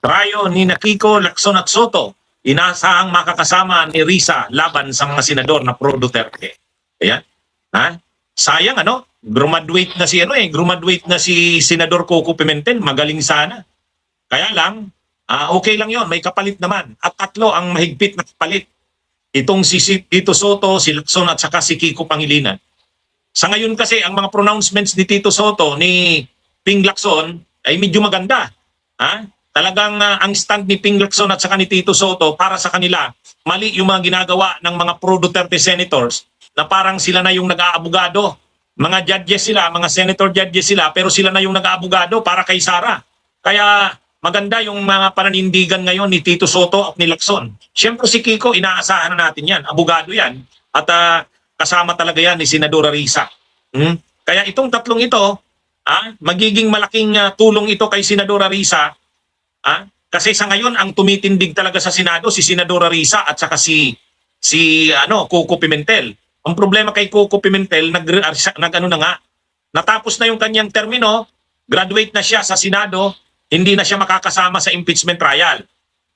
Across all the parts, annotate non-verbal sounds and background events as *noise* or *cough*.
Trayo ni Nakiko, Lacson at Soto, inaasahang makakasama ni Risa laban sa mga senador na pro Duterte. Ayan. Ha? Sayang ano? Graduate na si ano eh, graduate na si Senador Coco Pimentel, magaling sana. Kaya lang, ah, okay lang 'yon, may kapalit naman. At tatlo ang mahigpit na kapalit. Itong si Tito Soto, si Lacson at saka si Kiko Pangilinan. Sa ngayon kasi ang mga pronouncements ni Tito Soto ni Ping Lacson ay medyo maganda. Ha? Talagang ah, ang stand ni Ping Lacson at saka ni Tito Soto para sa kanila, mali yung mga ginagawa ng mga pro Duterte senators na parang sila na yung nag-aabogado. Mga judges sila, mga senator judges sila, pero sila na yung nag-aabogado para kay Sara. Kaya maganda yung mga pananindigan ngayon ni Tito Soto at ni Lacson. Siyempre si Kiko, inaasahan na natin yan. Abogado yan. At ah, kasama talaga yan ni Senadora Risa. Hmm? Kaya itong tatlong ito, ah, magiging malaking ah, tulong ito kay Senadora Risa. Ah, kasi sa ngayon ang tumitindig talaga sa Senado si Senadora Risa at saka si si ano Coco Pimentel. Ang problema kay Coco Pimentel nag, nag ano na nga natapos na yung kanyang termino, graduate na siya sa Senado, hindi na siya makakasama sa impeachment trial.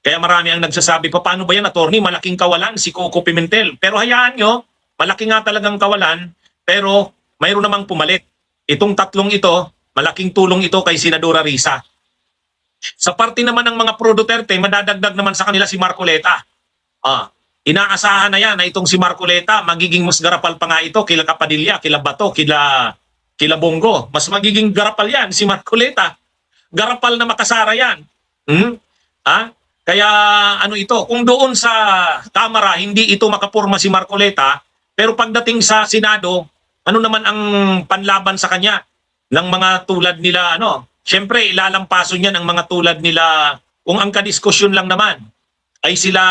Kaya marami ang nagsasabi pa, paano ba yan, attorney? Malaking kawalan si Coco Pimentel. Pero hayaan nyo, malaki nga talagang kawalan, pero mayroon namang pumalit. Itong tatlong ito, malaking tulong ito kay Senadora Risa. Sa parte naman ng mga pro Duterte, madadagdag naman sa kanila si Marcoleta. Ah, inaasahan na yan na itong si Marcoleta, magiging mas garapal pa nga ito kila Kapadilla, kila Bato, kila, kila Bongo. Mas magiging garapal yan si Marcoleta. Garapal na makasara yan. Hmm? Ah? Kaya ano ito, kung doon sa Kamara hindi ito makapurma si Marcoleta, pero pagdating sa Senado, ano naman ang panlaban sa kanya ng mga tulad nila ano? Siyempre, ilalampaso niya ng mga tulad nila kung ang kadiskusyon lang naman ay sila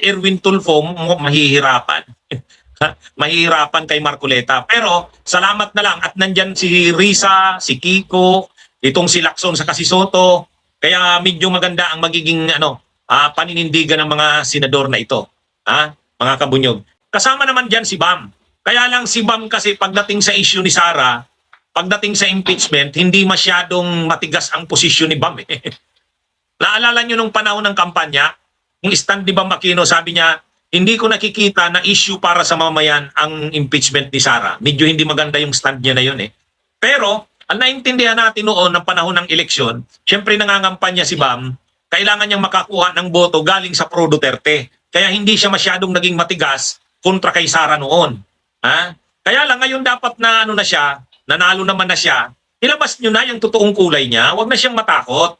Erwin Tulfo mahihirapan. *laughs* Mahihirapan kay Marcoleta. Pero salamat na lang at nandyan si Risa, si Kiko, itong si Lacson sa si Soto. Kaya medyo maganda ang magiging ano, ah, paninindigan ng mga senador na ito. Ha? Mga kabunyog. Kasama naman diyan si Bam. Kaya lang si Bam kasi pagdating sa issue ni Sara, pagdating sa impeachment, hindi masyadong matigas ang posisyon ni Bam. Eh. *laughs* Naalala nyo nung panahon ng kampanya, yung stand ni Bam Aquino, sabi niya, hindi ko nakikita na issue para sa mamayan ang impeachment ni Sara. Medyo hindi maganda yung stand niya na yun eh. Pero, ang naintindihan natin noon ng panahon ng eleksyon, syempre nangangampanya si Bam, kailangan niyang makakuha ng boto galing sa pro Duterte. Kaya hindi siya masyadong naging matigas kontra kay Sara noon. Ha? Kaya lang ngayon dapat na ano na siya, nanalo naman na siya, ilabas niyo na yung totoong kulay niya, wag na siyang matakot.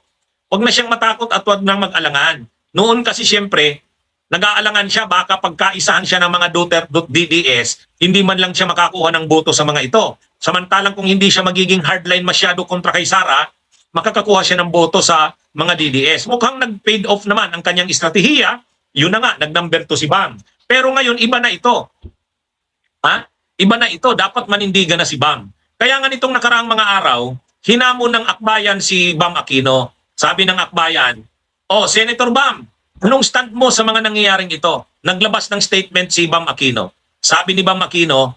Wag na siyang matakot at wag na mag-alangan. Noon kasi siyempre, nag-aalangan siya baka pagkaisahan siya ng mga Duterte DDS, hindi man lang siya makakuha ng boto sa mga ito. Samantalang kung hindi siya magiging hardline masyado kontra kay Sara, makakakuha siya ng boto sa mga DDS. Mukhang nag-paid off naman ang kanyang estratehiya. Yun na nga, nag-number to si Bam. Pero ngayon, iba na ito. Ha? Iba na ito. Dapat manindigan na si Bam. Kaya nga nitong nakaraang mga araw, hinamon ng akbayan si Bam Aquino. Sabi ng akbayan, Oh, Senator Bam, anong stand mo sa mga nangyayaring ito? Naglabas ng statement si Bam Aquino. Sabi ni Bam Aquino,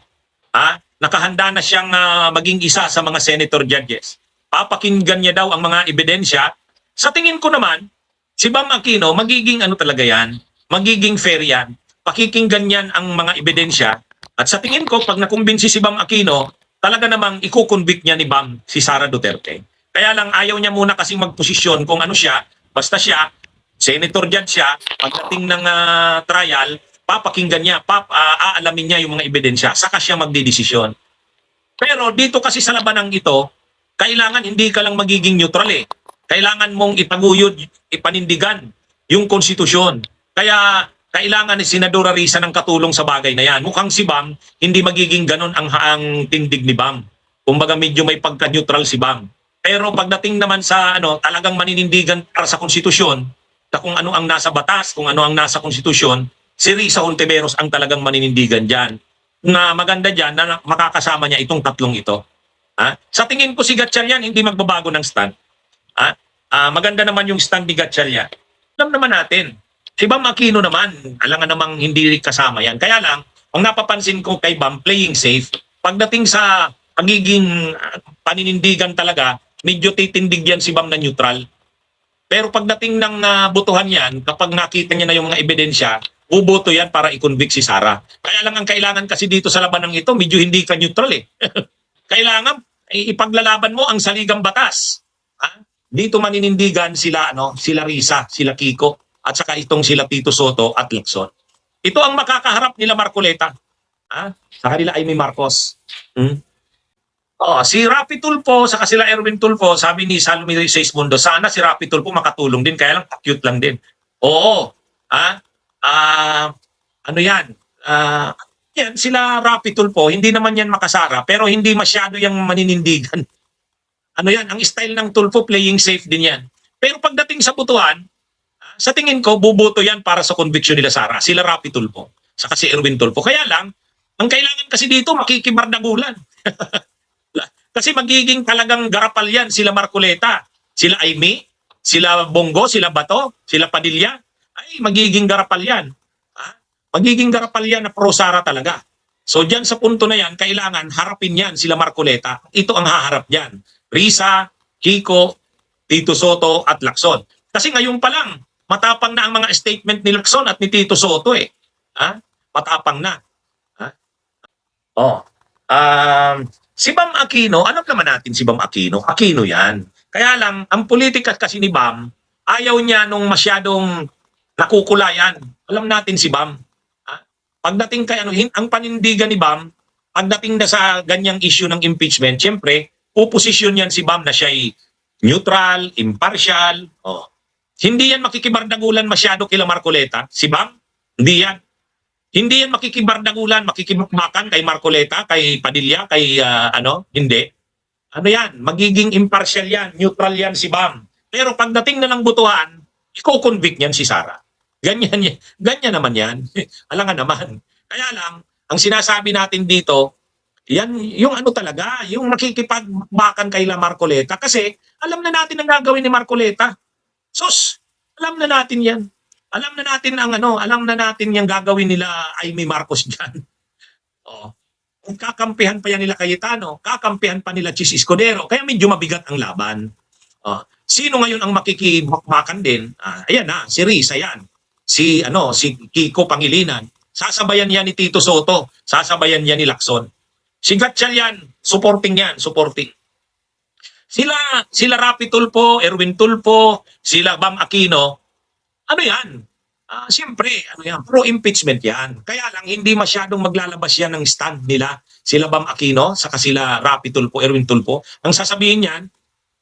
ha, nakahanda na siyang ah, maging isa sa mga senator judges. Papakinggan niya daw ang mga ebidensya. Sa tingin ko naman, si Bam Aquino, magiging ano talaga yan, magiging fair yan. Pakikinggan niyan ang mga ebidensya. At sa tingin ko, pag nakumbinsi si Bam Aquino, talaga namang ikukonvict niya ni Bam si Sara Duterte. Kaya lang ayaw niya muna kasing magposisyon kung ano siya, basta siya, senator judge siya, pagdating ng ah, trial, papakinggan niya, pap, ah, aalamin niya yung mga ebidensya, saka siya magdidesisyon. Pero dito kasi sa labanang ito, kailangan hindi ka lang magiging neutral eh. Kailangan mong itaguyod, ipanindigan yung konstitusyon. Kaya kailangan ni Senadora Risa ng katulong sa bagay na yan. Mukhang si Bam, hindi magiging ganon ang haang tindig ni Bam. Kumbaga medyo may pagka-neutral si Bam. Pero pagdating naman sa ano, talagang maninindigan para sa konstitusyon, na kung ano ang nasa batas, kung ano ang nasa konstitusyon, si Risa Ontiveros ang talagang maninindigan dyan. Na maganda dyan na makakasama niya itong tatlong ito. Ha? Sa tingin ko si Gatchalian hindi magbabago ng stand. Ha? Ah, maganda naman yung stand ni Gatchalian. Alam naman natin, si Bam Aquino naman, alangan namang hindi kasama yan. Kaya lang, ang napapansin ko kay Bam, playing safe, pagdating sa pagiging ah, paninindigan talaga, medyo titindig yan si Bam na neutral. Pero pagdating ng ah, botohan yan, kapag nakita niya na yung mga ebidensya, buboto yan para i-convict si Sara. Kaya lang ang kailangan kasi dito sa labanang ito, medyo hindi ka neutral eh. *laughs* kailangan eh, ipaglalaban mo ang saligang batas. Ha? Dito maninindigan sila ano, sila Risa, sila Kiko, at saka itong sila Tito Soto at Lacson. Ito ang makakaharap nila Marcoleta. Ha? Sa kanila ay may Marcos. Hmm? Oh, si Rapi Tulfo sa sila Erwin Tulfo, sabi ni Salome Mundo, sana si Rapi Tulfo makatulong din, kaya lang cute lang din. Oo. Ah, ah, ano 'yan? Ah, yan sila Rapi Tulfo, hindi naman yan makasara, pero hindi masyado yung maninindigan. Ano 'yan? Ang style ng Tulfo playing safe din 'yan. Pero pagdating sa butuan, sa tingin ko buboto 'yan para sa conviction nila Sara, sila Rapi Tulfo, saka si Erwin Tulfo. Kaya lang, ang kailangan kasi dito makikibardagulan. *laughs* Kasi magiging talagang garapal yan sila Marcoleta, sila Aimee, sila Bongo, sila Bato, sila Padilla. Ay, magiging garapal yan. Ha? Magiging garapal yan na pro-Sara talaga. So dyan sa punto na yan, kailangan harapin yan sila Marcoleta. Ito ang haharap yan. Risa, Kiko, Tito Soto at Lacson. Kasi ngayon pa lang, matapang na ang mga statement ni Lacson at ni Tito Soto eh. Ha? Matapang na. Ha? Oh. Um, si Bam Aquino, alam naman natin si Bam Aquino. Aquino yan. Kaya lang, ang politika kasi ni Bam, ayaw niya nung masyadong nakukulayan. Alam natin si Bam. Ha? Pagdating kay ano, ang panindigan ni Bam, pagdating na sa ganyang issue ng impeachment, siyempre, puposisyon yan si Bam na siya ay neutral, impartial. Oh. Hindi yan makikibardagulan masyado kila Marcoleta. Si Bam, hindi yan. Hindi yan makikibardagulan, makikibukmakan kay Marcoleta, kay Padilla, kay ah, ano, hindi. Ano yan? Magiging impartial yan, neutral yan si Bam. Pero pagdating na ng butuhan, iko-convict niyan si Sara. Ganyan, yan- ganyan naman yan. *laughs* Alangan naman. Kaya lang, ang sinasabi natin dito, yan, yung ano talaga, yung makikipagbakan kay La Marcoleta. Kasi alam na natin ang gagawin ni Marcoleta. Sus, alam na natin yan. Alam na natin ang ano, alam na natin yung gagawin nila Amy Marcos *laughs* dyan. Oh. Kung kakampihan pa yan nila Cayetano, kakampihan pa nila Chis Escudero, kaya medyo mabigat ang laban. Oh. Sino ngayon ang makikibakbakan din? Ah, ayan na, si Risa yan. Si ano, si Kiko Pangilinan. Sasabayan yan ni Tito Soto. Sasabayan yan ni Lacson. Si Gatchal yan, supporting yan, supporting. Sila, sila Rapi Tulpo, Erwin Tulpo, sila Bam Aquino, ano yan? Ah, siyempre, ano yan, pro-impeachment yan. Kaya lang, hindi masyadong maglalabas yan ng stand nila. Sila Bam Aquino, saka sila Rapi Tulpo, Erwin Tulpo. Ang sasabihin yan,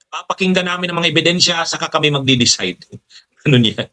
papakinggan namin ang mga ebidensya, saka kami magdi-decide. *laughs* ano niya?